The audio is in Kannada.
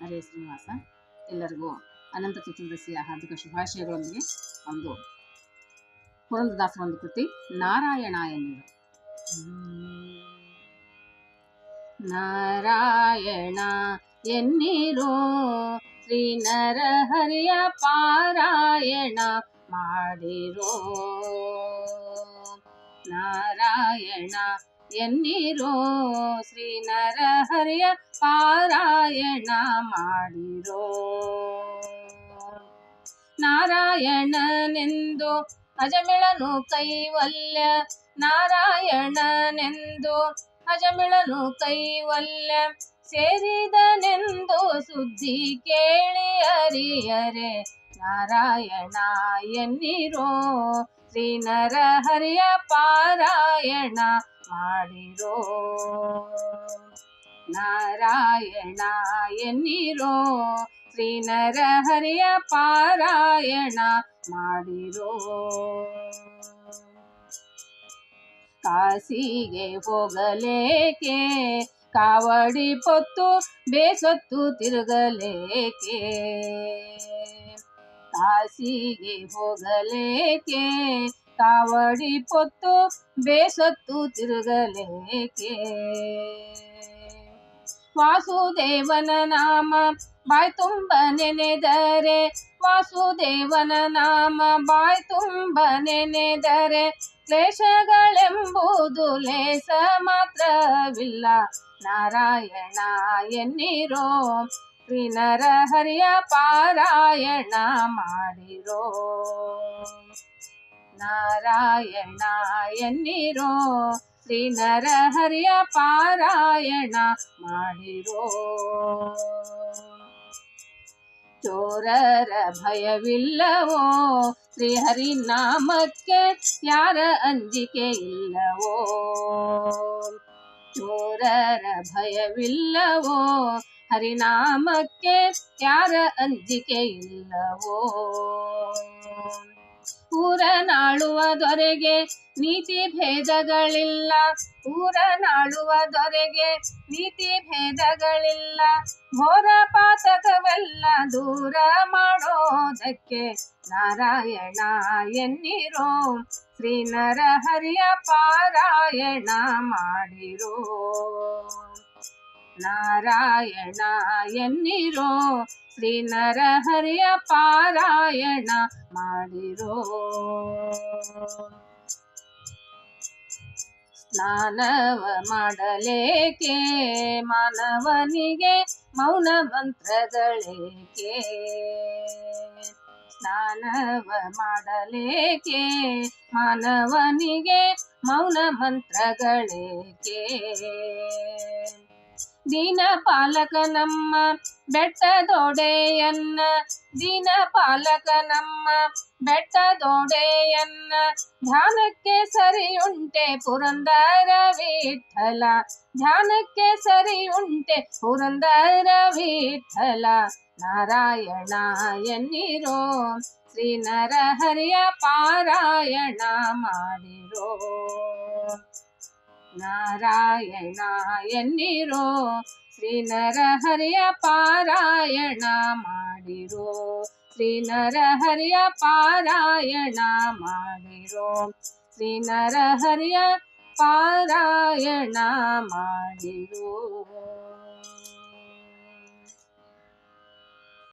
ಹರೇ ಶ್ರೀನಿವಾಸ, ಎಲ್ಲರಿಗೂ ಅನಂತ ಚತುರ್ದಶಿಯ ಹಾರ್ದಿಕ ಶುಭಾಶಯಗಳೊಂದಿಗೆ ಒಂದು ಪುರಂದದಾಸರ ಒಂದು ಕೃತಿ, ನಾರಾಯಣ ಎನ್ನುವುದು. ನಾರಾಯಣ ಎನ್ನಿರೋ ಶ್ರೀ ನರಹರಿಯ ಪಾರಾಯಣ ಮಾಡಿರೋ. ನಾರಾಯಣ ಎನ್ನಿರೋ ಶ್ರೀ ನರಹರಿಯ ಪಾರಾಯಣ ಮಾಡಿರೋ? ನಾರಾಯಣನೆಂದು ಅಜಮಿಳನು ಕೈವಲ್ಯ, ನಾರಾಯಣನೆಂದು ಅಜಮಿಳನು ಕೈವಲ್ಯ, ಸೇರಿದನೆಂದು ಸುದ್ದಿ ಕೇಳಿ ಅರಿಯರೆ, ನಾರಾಯಣ ಎನ್ನಿರೋ? ಶ್ರೀನರ ಹರಿಯ ಪಾರಾಯಣ ಮಾಡಿರೋ? ನಾರಾಯಣ ಎನ್ನಿರೋ? ಶ್ರೀ ನರಹರಿಯ ಪಾರಾಯಣ ಮಾಡಿರೋ? ಕಾಸಿಗೆ ಹೋಗಲೇಕೆ? ಕಾವಡಿ ಪೊತ್ತು ಬೇಸೊತ್ತು ತಿರುಗಲೇಕೆ? ಕಾಸಿಗೆ ಹೋಗಲೇಕೆ? ಕಾವಡಿ ಪೊತ್ತು ಬೇಸತ್ತು ತಿರುಗಲೇಕೆ? ವಾಸುದೇವನ ನಾಮ, ಬಾಯ್ ತುಂಬ ನೆನೆದರೆ. ವಾಸುದೇವನ ನಾಮ, ಬಾಯ್ ತುಂಬ ನೆನೆದರೆ. ಕ್ಲೇಶಗಳೆಂಬುದು ಲೇಸ ಮಾತ್ರವಿಲ್ಲ. ನಾರಾಯಣ ಎನ್ನಿರೋ. ಶ್ರೀ ಹರಿಯ ಪಾರಾಯಣ ಮಾಡಿರೋ. ನಾರಾಯಣ ಎನ್ನಿರೋ. ಶ್ರೀ ನರಹರಿಯ ಪಾರಾಯಣ ಮಾಡಿರೋ. ಚೋರರ ಭಯವಿಲ್ಲವೋ? ಶ್ರೀಹರಿ ನಾಮಕ್ಕೆ ಯಾರ ಅಂಜಿಕೆ ಇಲ್ಲವೋ? ಚೋರರ ಭಯವಿಲ್ಲವೋ? ಹರಿನಾಮಕ್ಕೆ ಯಾರ ಅಂಜಿಕೆ ಇಲ್ಲವೋ? ಊರನಾಳುವ ದೊರೆಗೆ ನೀತಿ ಭೇದಗಳಿಲ್ಲ. ಊರನಾಳುವ ದೊರೆಗೆ ನೀತಿ ಭೇದಗಳಿಲ್ಲ. ಘೋರ ಪಾತಕವೆಲ್ಲ ದೂರ ಮಾಡೋದಕ್ಕೆ ನಾರಾಯಣ ಎನ್ನಿರೋ. ಶ್ರೀ ನರಹರಿಯ ಪಾರಾಯಣ ಮಾಡಿರೋ. ನಾರಾಯಣ ಎನ್ನಿರೋ? ಶ್ರೀ ನರಹರಿಯ ಪಾರಾಯಣ ಮಾಡಿರೋ. ಸ್ನಾನವ ಮಾಡಲೇಕೆ? ಮಾನವನಿಗೆ ಮೌನ ಮಂತ್ರಗಳೇಕೆ? ಸ್ನಾನವ ಮಾಡಲೇಕೆ? ಮಾನವನಿಗೆ ಮೌನ ಮಂತ್ರಗಳೇಕೆ? ದೀನ ಪಾಲಕ ನಮ್ಮ ಬೆಟ್ಟದೊಡೆಯನ್ನ ದೀನ ಪಾಲಕ ನಮ್ಮ ಬೆಟ್ಟದೊಡೆಯನ್ನ ಧ್ಯಾನಕ್ಕೆ ಸರಿಯುಂಟೆ ಪುರಂದರ ವಿಠಲ ಧ್ಯಾನಕ್ಕೆ ಸರಿಯುಂಟೆ ಪುರಂದರ ವಿಠಲ ನಾರಾಯಣ ಎನ್ನಿರೋ ಶ್ರೀ ನರಹರಿಯ ಪಾರಾಯಣ ಮಾಡಿರೋ ನಾರಾಯಣ ಎನ್ನಿರೋ? ಶ್ರೀ ನರಹರಿಯ ಪಾರಾಯಣ ಮಾಡಿರೋ. ಶ್ರೀ ನರಹರಿಯ ಪಾರಾಯಣ ಮಾಡಿರೋ. ಶ್ರೀ ನರಹರಿಯ ಪಾರಾಯಣ ಮಾಡಿರೋ.